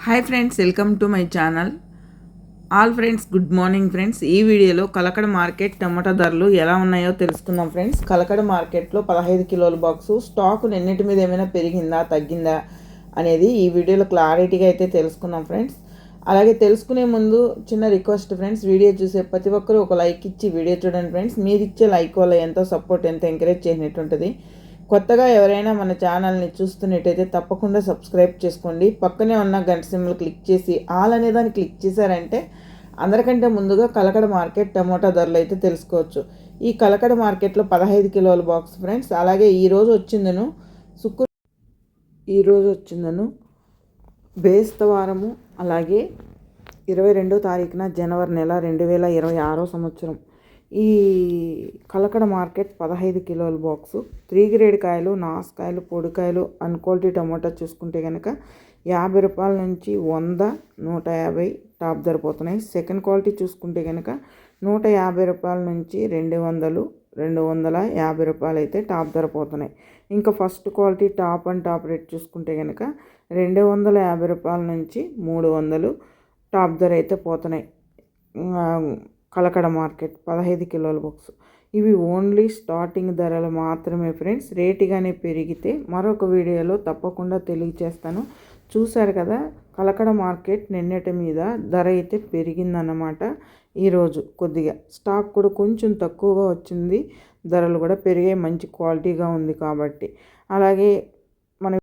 Hi friends welcome to my channel all friends good morning friends ఈ వీడియోలో Kalakada market టమాటా ధరలు ఎలా ఉన్నాయో తెలుసుకుందాం ఫ్రెండ్స్ కలకడ మార్కెట్లో పదహైదు కిలోల బాక్సు స్టాక్ నిన్నటి మీద ఏమైనా పెరిగిందా తగ్గిందా అనేది ఈ వీడియోలో క్లారిటీగా అయితే తెలుసుకుందాం ఫ్రెండ్స్ అలాగే తెలుసుకునే ముందు చిన్న రిక్వెస్ట్ ఫ్రెండ్స్ వీడియో చూసే ప్రతి ఒక్కరూ ఒక లైక్ ఇచ్చి వీడియో చూడండి ఫ్రెండ్స్ మీరు ఇచ్చే లైక్ వల్ల ఎంతో సపోర్ట్ ఎంతో ఎంకరేజ్ చేసినట్టు ఉంటుంది కొత్తగా ఎవరైనా మన ఛానల్ని చూస్తున్నట్టయితే తప్పకుండా సబ్స్క్రైబ్ చేసుకోండి. పక్కనే ఉన్న గంట సింబల్ క్లిక్ చేసి ఆల్ అనే దాన్ని క్లిక్ చేశారంటే అందరికంటే ముందుగా కలకడ మార్కెట్ టమోటా ధరలు అయితే తెలుసుకోవచ్చు. ఈ కలకడ మార్కెట్లో పదహైదు కిలోల బాక్స్ ఫ్రెండ్స్ అలాగే ఈరోజు వచ్చిందను శుక్ర ఈరోజు వచ్చిందను బేస్తవారము అలాగే ఇరవై రెండో తారీఖున జనవరి నెల రెండు వేల ఇరవై ఆరో సంవత్సరం. ఈ కలకడ మార్కెట్ పదహైదు కిలోల బాక్సు. త్రీ గ్రేడ్ కాయలు నాసుకాయలు పొడికాయలు అన్ క్వాలిటీ టమాటా చూసుకుంటే కనుక యాభై రూపాయల నుంచి వంద నూట యాభై టాప్ ధర పోతున్నాయి సెకండ్ క్వాలిటీ చూసుకుంటే కనుక నూట యాభై రూపాయల నుంచి రెండు వందలు రెండు వందల యాభై రూపాయలు అయితే టాప్ ధర పోతున్నాయి ఇంకా first quality top and top rate చూసుకుంటే కనుక రెండు వందల యాభై రూపాయల నుంచి మూడు వందలు టాప్ ధర అయితే పోతున్నాయి కలకడ మార్కెట్ పదహైదు కిలోల బాక్స్. ఇవి ఓన్లీ స్టార్టింగ్ ధరలు మాత్రమే ఫ్రెండ్స్. రేటుగానే పెరిగితే మరొక వీడియోలో తప్పకుండా తెలియచేస్తాను. చూశారు కదా కలకడ మార్కెట్ నిన్నటి మీద ధర అయితే పెరిగిందన్నమాట ఈరోజు కొద్దిగా. స్టాక్ కూడా కొంచెం తక్కువగా వచ్చింది. ధరలు కూడా పెరిగాయి. మంచి క్వాలిటీగా ఉంది కాబట్టి. అలాగే